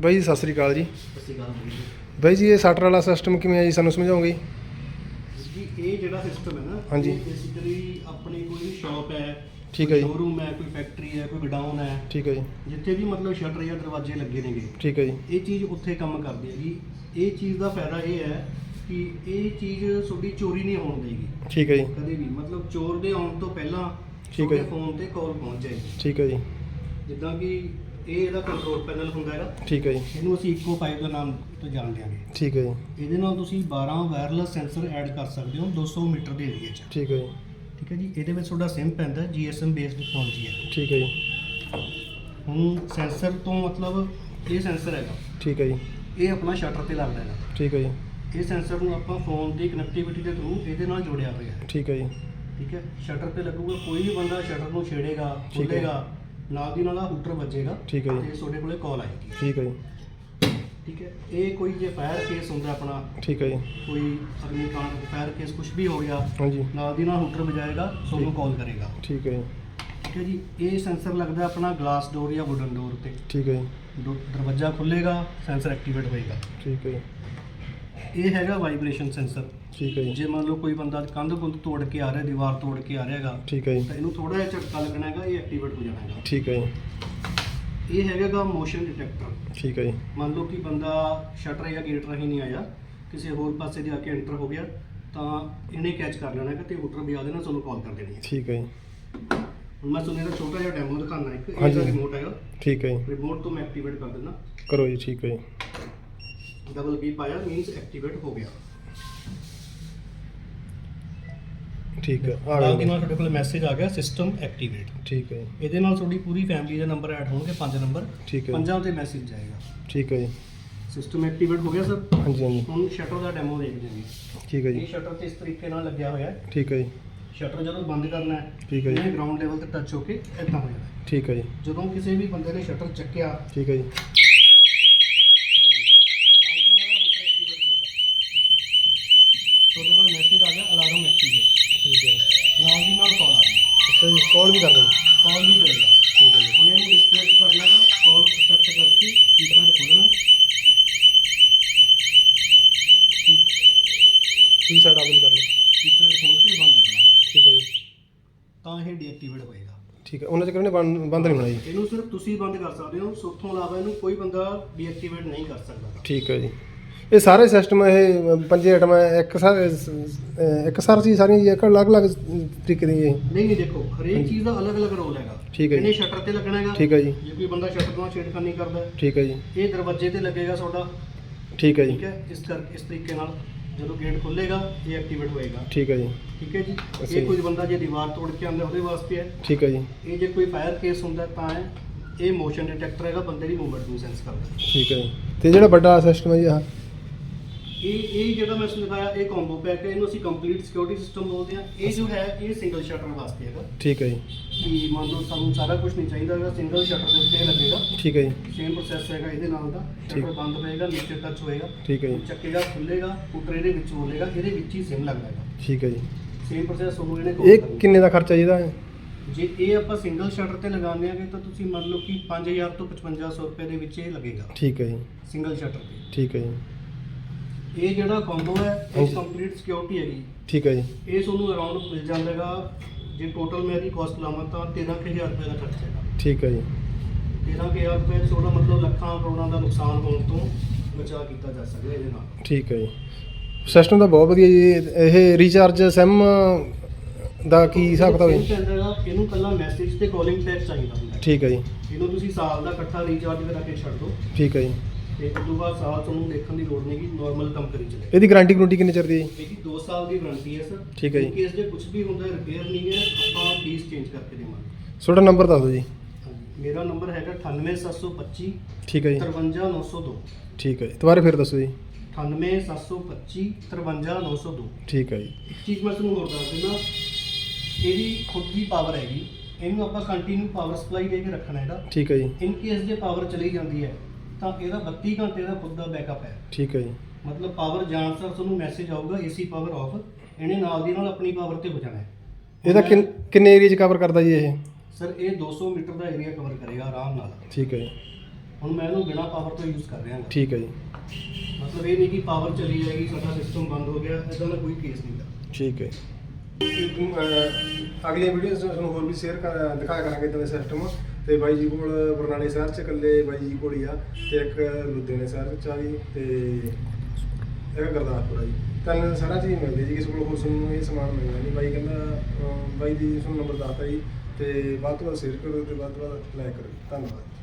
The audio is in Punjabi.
ਬਾਈ ਜੀ ਸਤਿ ਸ੍ਰੀ ਅਕਾਲ ਜੀ। ਸਤਿ ਸ਼੍ਰੀ ਅਕਾਲ ਜੀ ਬਾਈ ਜੀ ਇਹ ਸ਼ਟਰ ਵਾਲਾ ਸਿਸਟਮ ਕਿਵੇਂ ਹੈ ਜੀ ਸਾਨੂੰ ਸਮਝਾਓਗੇ? ਜੀ ਇਹ ਜਿਹੜਾ ਸਿਸਟਮ ਹੈ ਨਾ ਹਾਂਜੀ। ਬੇਸਿਕਲੀ ਆਪਣੀ ਕੋਈ ਸ਼ਾਪ ਹੈ ਠੀਕ ਹੈ ਜੀ। ਸ਼ੋਰੂਮ ਹੈ ਕੋਈ ਫੈਕਟਰੀ ਹੈ ਕੋਈ ਗਡਾਊਨ ਹੈ ਠੀਕ ਹੈ ਜੀ। ਜਿੱਥੇ ਵੀ ਮਤਲਬ ਸ਼ਟਰ ਜਾਂ ਦਰਵਾਜ਼ੇ ਲੱਗੇ ਨੇਗੇ ਠੀਕ ਹੈ ਜੀ। ਇਹ ਚੀਜ਼ ਉੱਥੇ ਕੰਮ ਕਰਦੀ ਹੈਗੀ ਇਹ ਚੀਜ਼ ਦਾ ਫਾਇਦਾ ਇਹ ਹੈ ਕਿ ਇਹ ਚੀਜ਼ ਤੁਹਾਡੀ ਚੋਰੀ ਨਹੀਂ ਹੋਣ ਦੇਗੀ। ਠੀਕ ਹੈ ਜੀ। ਕਦੇ ਵੀ। ਮਤਲਬ ਚੋਰ ਦੇ ਆਉਣ ਤੋਂ ਪਹਿਲਾਂ ਠੀਕ ਹੈ ਤੁਹਾਡੇ। ਫੋਨ ਤੇ ਕਾਲ ਪਹੁੰਚ ਜਾਏਗੀ। ਠੀਕ ਹੈ ਜੀ। ਜਿੱਦਾਂ ਕਿ ਇਹ ਇਹਦਾ ਕੰਟਰੋਲ ਪੈਨਲ ਹੁੰਦਾ ਹੈਗਾ। ਠੀਕ ਹੈ ਜੀ। ਇਹਨੂੰ ਅਸੀਂ ਇਕੋ ਪਾਈਪ ਦਾ ਨਾਮ ਤੋਂ ਜਾਣ ਦਿਆਂਗੇ। ਠੀਕ ਹੈ ਜੀ। ਇਹਦੇ ਨਾਲ ਤੁਸੀਂ 12 ਵਾਇਰਲੈਸ ਸੈਂਸਰ ਐਡ ਕਰ ਸਕਦੇ ਹੋ 200 ਮੀਟਰ ਦੇ ਏਰੀਆ 'ਚ। ਠੀਕ ਹੈ ਜੀ। ਠੀਕ ਹੈ ਜੀ ਇਹਦੇ ਵਿੱਚ ਤੁਹਾਡਾ ਸਿਮ ਪੈਂਦਾ GSM ਬੇਸਡ ਟੈਕਨੋਲੋਜੀ ਹੈ। ਠੀਕ ਹੈ ਜੀ। ਹੁਣ ਸੈਂਸਰ ਤੋਂ ਮਤਲਬ ਇਹ ਸੈਂਸਰ ਹੈਗਾ। ਠੀਕ ਹੈ ਜੀ। ਇਹ ਆਪਣਾ ਸ਼ਟਰ ਤੇ ਲੱਗਦਾ ਹੈਗਾ। ਠੀਕ ਹੈ ਜੀ। ਇਹ ਸੈਂਸਰ ਨੂੰ ਆਪਾਂ ਫੋਨ ਦੀ ਕਨੈਕਟੀਵਿਟੀ ਦੇ ਥਰੂ ਇਹਦੇ ਨਾਲ ਜੋੜਿਆ ਹੋਇਆ ਠੀਕ ਹੈ ਜੀ। ਠੀਕ ਹੈ ਸ਼ਟਰ ਤੇ ਲੱਗੂਗਾ ਕੋਈ ਵੀ ਬੰਦਾ ਸ਼ਟਰ ਨੂੰ ਛੇੜੇਗਾ। ਖੋਲੇਗਾ ਨਾਲ ਦੀ ਨਾਲ ਆ ਹੂਟਰ ਵੱਜੇਗਾ ਠੀਕ ਹੈ ਜੀ। ਤੇ ਤੁਹਾਡੇ ਕੋਲੇ ਕਾਲ ਆਏਗੀ। ਠੀਕ ਹੈ ਜੀ। ਠੀਕ ਹੈ। ਇਹ ਕੋਈ ਜੇ ਫਾਇਰ ਕੇਸ ਹੁੰਦਾ ਆਪਣਾ ਠੀਕ ਹੈ ਜੀ। ਕੋਈ ਅਗਨੀਕਾਂਡ ਫਾਇਰ ਕੇਸ ਕੁਝ ਵੀ ਹੋ ਗਿਆ ਹਾਂਜੀ। ਨਾਲ ਦੀ ਨਾਲ ਹੂਟਰ ਵਜਾਏਗਾ ਤੁਹਾਨੂੰ ਕਾਲ ਕਰੇਗਾ। ਠੀਕ ਹੈ ਜੀ। ਠੀਕ ਹੈ ਜੀ। ਇਹ ਸੈਂਸਰ ਲੱਗਦਾ ਆਪਣਾ ਗਲਾਸ ਡੋਰ ਜਾਂ ਵੁਡਨ ਡੋਰ ਤੇ ਠੀਕ ਹੈ ਜੀ। ਡੋ- ਦਰਵਾਜ਼ਾ ਖੁੱਲੇਗਾ ਸੈਂਸਰ ਐਕਟੀਵੇਟ ਹੋਏਗਾ। ਠੀਕ ਹੈ ਜੀ। ਇਹ ਹੈਗਾ ਵਾਈਬ੍ਰੇਸ਼ਨ ਸੈਂਸਰ ਠੀਕ ਹੈ ਜੀ। ਜੇ ਮੰਨ ਲਓ ਕੋਈ ਬੰਦਾ ਕੰਧ ਕੁੰਧ ਤੋੜ ਕੇ ਆ ਰਿਹਾ ਦੀਵਾਰ ਤੋੜ ਕੇ ਆ ਰਿਹਾ ਹੈਗਾ ਠੀਕ ਹੈ ਜੀ। ਤਾਂ ਇਹਨੂੰ ਥੋੜਾ ਜਿਹਾ ਝਟਕਾ ਲੱਗਣਾ ਹੈਗਾ ਇਹ ਐਕਟੀਵੇਟ ਹੋ ਜਾਣਾ ਹੈਗਾ। ਠੀਕ ਹੈ ਜੀ। ਇਹ ਹੈਗਾਗਾ ਮੋਸ਼ਨ ਡਿਟੈਕਟਰ ਠੀਕ ਹੈ ਜੀ। ਮੰਨ ਲਓ ਕਿ ਬੰਦਾ ਸ਼ਟਰ ਜਾਂ ਗੇਟ ਰਾਹੀਂ ਨਹੀਂ ਆਇਆ ਕਿਸੇ ਹੋਰ ਪਾਸੇ ਦੇ ਆ ਕੇ ਐਂਟਰ ਹੋ ਗਿਆ ਤਾਂ ਇਹਨੇ ਕੈਚ ਕਰ ਲੈਣਾ ਹੈਗਾ ਤੇ ਹੂਟਰ ਵੀ ਆ ਦੇਣਾ ਤੁਹਾਨੂੰ ਕਾਲ ਕਰ ਦੇਣੀ ਹੈ। ਠੀਕ ਹੈ ਜੀ। ਹੁਣ ਮੈਂ ਤੁਹਾਨੂੰ ਇਹਦਾ ਛੋਟਾ ਜਿਹਾ ਡੈਮੋ ਦਿਖਾਉਣਾ ਇੱਕ ਇਹ ਹਾਂਜੀ। ਦਾ ਰਿਮੋਟ ਹੈਗਾ। ਠੀਕ ਹੈ ਜੀ। ਰਿਮੋਟ ਤੋਂ ਮੈਂ ਐਕਟੀਵੇਟ ਕਰ ਦਿੰਦਾ। ਕਰੋ ਜੀ ਠੀਕ ਹੈ ਜੀ। ਡਬਲ ਬੀ ਪਾਇਆ ਮੀਨਸ ਐਕਟੀਵੇਟ ਹੋ ਗਿਆ। ਠੀਕ ਹੈ ਆ ਨਾਲ ਦੀ ਨਾਲ ਤੁਹਾਡੇ ਕੋਲ ਮੈਸੇਜ ਆ ਗਿਆ ਸਿਸਟਮ ਐਕਟੀਵੇਟ ਠੀਕ ਹੈ। ਜੀ ਇਹਦੇ ਨਾਲ ਤੁਹਾਡੀ ਪੂਰੀ ਫੈਮਿਲੀ ਦੇ ਨੰਬਰ ਐਡ ਹੋਣਗੇ ਪੰਜ ਨੰਬਰ ਠੀਕ ਹੈ। ਪੰਜਾਂ ਤੇ ਮੈਸੇਜ ਜਾਏਗਾ। ਠੀਕ ਹੈ ਜੀ। ਸਿਸਟਮ ਐਕਟੀਵੇਟ ਹੋ ਗਿਆ ਸਰ ਹਾਂਜੀ ਹਾਂਜੀ। ਹੁਣ ਸ਼ਟਰ ਦਾ ਡੈਮੋ ਦੇਖਦੇ ਹਾਂ। ਜੀ ਠੀਕ ਹੈ ਇਹ ਜੀ। ਸ਼ਟਰ ਤੇ ਇਸ ਤਰੀਕੇ ਨਾਲ ਲੱਗਿਆ ਹੋਇਆ ਹੈ? ਠੀਕ ਹੈ ਜੀ। ਸ਼ਟਰ ਜਦੋਂ ਬੰਦ ਕਰਨਾ ਹੈ ਠੀਕ ਹੈ ਜੀ। ਇਹ ਗਰਾਊਂਡ ਲੈਵਲ ਤੇ ਟੱਚ ਹੋ ਕੇ ਇਦਾਂ ਹੋ ਹੈ। ਠੀਕ ਹੈ ਜੀ। ਜਦੋਂ ਕਿਸੇ ਵੀ ਬੰਦੇ ਨੇ ਸ਼ਟਰ ਚੱਕਿਆ ਠੀਕ ਹੈ ਜੀ ਤੁਹਾਡੇ ਕੋਲ ਮੈਸੇਜ ਆ ਗਿਆ ਅਲਾਰਮ ਐਕਟੀਵੇਟ ਠੀਕ ਹੈ। ਨਾਲ ਦੀ ਨਾਲ ਕਾਲ ਆ ਗਈ ਅੱਛਾ ਜੀ ਕਾਲ ਵੀ ਕਰਦਾ ਜੀ ਕਾਲ ਵੀ ਕਰੇਗਾ। ਠੀਕ ਹੈ ਜੀ। ਹੁਣ ਇਹਨੂੰ ਡਿਸਕਨੈਕਟ ਕਰਨਾ ਹੈ ਕਾਲ ਐਕਸੈਪਟ ਕਰਕੇ ਕੀਪੈਡ ਖੋਲਣਾ ਹੈ। ਕੀ ਸਾਈਡ ਆਬਲ ਕਰ ਲਓ। ਕੀਪੈਡ ਖੋਲ ਕੇ ਬੰਦ ਕਰਨਾ ਹੈ। ਠੀਕ ਹੈ ਜੀ। ਤਾਂ ਇਹ ਡੀਐਕਟੀਵੇਟ ਹੋਏਗਾ। ਠੀਕ ਹੈ ਉਹਨਾਂ ਚ ਕਰਨੇ ਬੰਦ ਬੰਦ ਨਹੀਂ ਹੋਣਾ ਜੀ ਇਹਨੂੰ ਸਿਰਫ ਤੁਸੀਂ ਬੰਦ ਕਰ ਸਕਦੇ ਹੋ। ਸੁੱਥੋਂ ਇਲਾਵਾ ਇਹਨੂੰ ਕੋਈ ਬੰਦਾ ਡੀਐਕਟੀਵੇਟ ਨਹੀਂ ਕਰ ਸਕਦਾ। ਠੀਕ ਹੈ ਜੀ। ਇਹ ਸਾਰੇ ਸਿਸਟਮ ਇਹ ਪੰਜੇ ਆਈਟਮਾਂ ਇੱਕ ਸਾਰ ਇੱਕ ਸਾਰ ਚੀਜ਼ ਸਾਰੀਆਂ ਜੀ ਇੱਕ ਅਲੱਗ-ਅਲੱਗ ਤਰੀਕੇ ਦੀ ਇਹ। ਨਹੀਂ ਨਹੀਂ ਦੇਖੋ ਹਰੇਕ ਚੀਜ਼ ਦਾ ਅਲੱਗ-ਅਲੱਗ ਰੋਲ ਹੈਗਾ। ਠੀਕ ਹੈ ਜੀ। ਇਹਨੇ ਸ਼ਟਰ ਤੇ ਲੱਗਣਾ ਹੈਗਾ। ਠੀਕ ਹੈ ਜੀ। ਜੇ ਕੋਈ ਬੰਦਾ ਸ਼ਟਰ ਤੋਂ ਛੇੜਖਾਨੀ ਕਰਦਾ ਹੈ, ਠੀਕ ਹੈ ਜੀ। ਇਹ ਦਰਵਾਜ਼ੇ ਤੇ ਲੱਗੇਗਾ ਤੁਹਾਡਾ। ਠੀਕ ਹੈ ਜੀ। ਠੀਕ ਹੈ? ਇਸ ਕਰਕੇ ਇਸ ਤਰੀਕੇ ਨਾਲ ਜਦੋਂ ਗੇਟ ਖੁੱਲੇਗਾ ਇਹ ਐਕਟੀਵੇਟ ਹੋਏਗਾ। ਠੀਕ ਹੈ ਜੀ। ਠੀਕ ਹੈ ਜੀ? ਅੱਛਾ ਇਹ। ਕੋਈ ਬੰਦਾ ਜੇ ਦੀਵਾਰ ਤੋੜ ਕੇ ਆਉਂਦਾ ਉਹਦੇ ਵਾਸਤੇ ਹੈ। ਠੀਕ ਹੈ ਜੀ। ਇਹ ਜੇ ਕੋਈ ਫਾਇਰ ਕੇਸ ਹੁੰਦਾ ਤਾਂ ਹੈ ਇਹ ਮੋਸ਼ਨ ਡਿਟੈਕਟਰ ਹੈਗਾ ਬੰਦੇ ਦੀ ਮੂਵਮੈਂਟ ਨੂੰ ਸੈਂਸ ਕਰਦਾ। ਠੀਕ ਹੈ ਜੀ। ਤੇ ਜਿਹੜਾ ਵੱਡਾ ਸਿਸਟਮ ਹੈ ਜੀ ਆਹ ਇਹ ਇਹ ਜਿਹੜਾ ਮੈਂ ਦਿਖਾਇਆ ਇਹ ਕੰਬੋ ਪੈਕ ਹੈ ਇਹਨੂੰ ਅਸੀਂ ਕੰਪਲੀਟ ਸਿਕਿਉਰਿਟੀ ਸਿਸਟਮ ਬੋਲਦੇ ਹਾਂ। ਇਹ ਜੋ ਹੈ ਇਹ ਸਿੰਗਲ ਸ਼ਟਰ ਵਾਸਤੇ ਹੈਗਾ। ਠੀਕ ਹੈ ਜੀ। ਕਿ ਮੰਨ ਲਓ ਸਾਨੂੰ ਸਾਰਾ ਕੁਝ ਨਹੀਂ ਚਾਹੀਦਾ ਹੈਗਾ ਸਿੰਗਲ ਸ਼ਟਰ ਦੇ ਉੱਤੇ ਇਹ ਲੱਗੇਗਾ। ਠੀਕ ਹੈ ਜੀ। ਸੇਮ ਪ੍ਰੋਸੈਸ ਹੈਗਾ ਇਹਦੇ ਨਾਲ ਦਾ। ਸ਼ਟਰ ਬੰਦ ਹੋਏਗਾ ਨੀਚੇ ਟੱਚ ਹੋਏਗਾ। ਠੀਕ ਹੈ ਜੀ। ਚੱਕੇਗਾ ਖੁੱਲੇਗਾ ਫੁੱਟਰ ਇਹਦੇ ਵਿੱਚ ਬੋਲੇਗਾ ਇਹਦੇ ਵਿੱਚ ਹੀ ਸਿਮ ਲੱਗਦਾ ਹੈਗਾ। ਠੀਕ ਹੈ ਜੀ। ਸੇਮ ਪ੍ਰੋਸੈਸ ਤੁਹਾਨੂੰ ਇਹਨੇ ਇਹ call ਕਰਨਾ। ਕਿੰਨੇ ਦਾ ਖਰਚਾ ਜੀ ਇਹਦਾ? ਜੇ ਇਹ ਆਪਾਂ ਸਿੰਗਲ ਸ਼ਟਰ ਤੇ ਲਗਾਉਂਦੇ ਆਂਗੇ ਤਾਂ ਤੁਸੀਂ ਮੰਨ ਲਓ ਕਿ 5000 ਤੋਂ 5500 ਰੁਪਏ ਦੇ ਵਿੱਚ ਇਹ ਲੱਗੇਗਾ। ਠੀਕ ਹੈ ਜੀ। ਸਿੰਗਲ ਸ਼ਟਰ ਤੇ। ਠੀਕ ਹੈ ਜੀ। ਇਹ ਜਿਹੜਾ ਕੰਬੋ ਹੈ ਇਹ ਹਾਂਜੀ। ਕੰਪਲੀਟ ਸਿਕਿਉਰਿਟੀ ਹੈਗੀ। ਠੀਕ ਹੈ ਜੀ। ਇਹ ਤੁਹਾਨੂੰ ਅਰਾਊਂਡ ਮਿਲ ਜਾਂਦਾਗਾ। ਜੇ ਟੋਟਲ ਮੈਂ ਇਹਦੀ ਕਾਸਟ ਲਾਵਾਂ ਤਾਂ 13000 ਰੁਪਏ ਦਾ ਖਰਚਾ ਹੈਗਾ। ਠੀਕ ਹੈ ਜੀ। 13000 ਰੁਪਏ ਚ ਉਹਦਾ ਮਤਲਬ ਲੱਖਾਂ ਕਰੋੜਾਂ ਦਾ ਨੁਕਸਾਨ ਹੋਣ ਤੋਂ ਬਚਾ ਕੀਤਾ ਜਾ ਸਕਦਾ ਇਹਦੇ ਨਾਲ। ਠੀਕ ਹੈ ਜੀ। ਸਿਸਟਮ ਤਾਂ ਬਹੁਤ ਵਧੀਆ ਜੀ। ਇਹ ਰੀਚਾਰਜ ਸਿਮ ਦਾ ਕੀ ਹਿਸਾਬ ਕਿਤਾਬ ਹੈ? ਇਹ ਕਹਿੰਦਾ ਹੈਗਾ, ਇਹਨੂੰ ਕੱਲਾ ਮੈਸੇਜ ਤੇ ਕਾਲਿੰਗ ਪੈਕ ਚਾਹੀਦਾ ਹੁੰਦਾ ਹੈ। ਠੀਕ ਹੈ ਜੀ। ਇਹਨੂੰ ਤੁਸੀਂ ਸਾਲ ਦਾ ਇਕੱਠਾ ਰੀਚਾਰਜ ਕਰਾ ਕੇ ਛੱਡ ਦਿਓ। ਠੀਕ ਹੈ ਜੀ। ਤੇ ਉਸ ਤੋਂ ਬਾਅਦ ਸਾਲ ਤੁਹਾਨੂੰ ਦੇਖਣ ਦੀ ਲੋੜ ਨਹੀਂਗੀ ਨਾਰਮਲ ਕੰਮ ਕਰੀ ਚੱਲੇ। ਇਹਦੀ ਗਾਰੰਟੀ ਗਰੰਟੀ ਕਿੰਨੇ ਚਿਰ ਦੀ ਹੈ? ਜੀ ਇਹਦੀ 2 ਸਾਲ ਦੀ ਵਾਰੰਟੀ ਹੈ ਸਰ ਠੀਕ ਹੈ ਜੀ। ਕੇਸ ਜੇ ਕੁਝ ਵੀ ਹੁੰਦਾ ਰਿਪੇਅਰ ਨਹੀਂ ਹੈ ਆਪਾਂ ਫੀਸ ਚੇਂਜ ਕਰਕੇ ਦੇਵਾਂਗੇ। ਤੁਹਾਡਾ ਨੰਬਰ ਦੱਸ ਦਿਓ ਜੀ। ਹਾਂਜੀ ਮੇਰਾ ਨੰਬਰ ਹੈਗਾ 98725 ਠੀਕ ਹੈ ਜੀ। 53902 ਠੀਕ ਹੈ ਜੀ। ਦੁਬਾਰਾ ਫਿਰ ਦੱਸੋ ਜੀ। 98725 53902 ਠੀਕ ਹੈ ਜੀ। ਇੱਕ ਚੀਜ਼ ਮੈਂ ਤੁਹਾਨੂੰ ਹੋਰ ਦੱਸ ਦਿੰਦਾ ਇਹਦੀ ਖੁਦ ਦੀ ਪਾਵਰ ਹੈਗੀ। ਇਹਨੂੰ ਆਪਾਂ ਕੰਟੀਨਿਊ ਪਾਵਰ ਸਪਲਾਈ ਦੇ ਕੇ ਰੱਖਣਾ ਇਹਦਾ। ਠੀਕ ਹੈ ਜੀ। ਇਨ ਕੇਸ ਜੇ ਪਾਵਰ ਚਲੀ ਜਾਂਦੀ ਹੈ ਤਾਂ ਇਹਦਾ 32 ਘੰਟੇ ਦਾ ਖੁਦ ਦਾ ਬੈਕਅਪ ਹੈ। ਠੀਕ ਹੈ ਜੀ। ਮਤਲਬ ਪਾਵਰ ਜਾਣ ਸਾਰ ਤੁਹਾਨੂੰ ਮੈਸੇਜ ਆਊਗਾ ਏਸੀ ਪਾਵਰ ਆਫ ਇਹਨੇ ਨਾਲ ਦੀ ਨਾਲ ਆਪਣੀ ਪਾਵਰ ਤੇ ਹੋ ਜਾਣਾ ਹੈ। ਇਹਦਾ ਕਿੰਨ- ਕਿੰਨੇ ਏਰੀਆ 'ਚ ਕਵਰ ਕਰਦਾ ਜੀ ਇਹ? ਸਰ ਇਹ 200 ਮੀਟਰ ਦਾ ਏਰੀਆ ਕਵਰ ਕਰੇਗਾ ਆਰਾਮ ਨਾਲ। ਠੀਕ ਹੈ ਜੀ। ਹੁਣ ਮੈਂ ਇਹਨੂੰ ਬਿਨਾ ਪਾਵਰ ਤੋਂ ਯੂਜ਼ ਕਰ ਰਿਹਾ ਹਾਂ। ਠੀਕ ਹੈ ਜੀ। ਮਤਲਬ ਇਹ ਨਹੀਂ ਕਿ ਪਾਵਰ ਚਲੀ ਜਾਏਗੀ ਸਾਡਾ ਸਿਸਟਮ ਬੰਦ ਹੋ ਗਿਆ ਇਦਾਂ ਦਾ ਕੋਈ ਕੇਸ ਨਹੀਂ ਗਾ ਠੀਕ ਹੈ ਅਗਲੀਆਂ ਵੀਡੀਓਜ਼ ਤੁਹਾਨੂੰ ਹੋਰ ਵੀ ਸ਼ੇਅਰ ਕਰ ਦਿਖਾਇਆ ਕਰਾਂਗੇ ਇਦਾਂ ਦੇ ਸਿਸਟਮ ਤੇ ਬਾਈ ਜੀ ਕੋਲ ਬਰਨਾਲੇ ਸ਼ਹਿਰ ਚ ਇਕੱਲੇ ਬਾਈ ਜੀ ਕੋਲ ਹੀ ਆ ਤੇ ਇੱਕ ਲੁਧਿਆਣੇ ਸ਼ਹਿਰ ਚ ਆ ਜੀ ਤੇ ਇੱਕ ਗੁਰਦਾਸਪੁਰ ਆ ਜੀ। ਤਿੰਨ ਸਾਰਾ ਚੀਜ਼ ਮਿਲਦੀ ਮਿਲਦੇ ਜੀ, ਕਿਸੇ ਕੋਲ ਹੋਰ ਤੁਹਾਨੂੰ ਇਹ ਸਮਾਨ ਮਿਲਦਾ ਨਹੀਂ। ਬਾਈ ਕਹਿੰਦਾ ਬਾਈ ਦੀ ਤੁਹਾਨੂੰ ਨੰਬਰ ਦੱਸਤਾ ਜੀ ਤੇ ਵੱਧ ਤੋਂ ਵੱਧ ਸ਼ੇਅਰ ਕਰੋ ਤੇ ਵੱਧ ਤੋਂ ਵੱਧ ਲਾਈਕ ਕਰੋ। ਧੰਨਵਾਦ।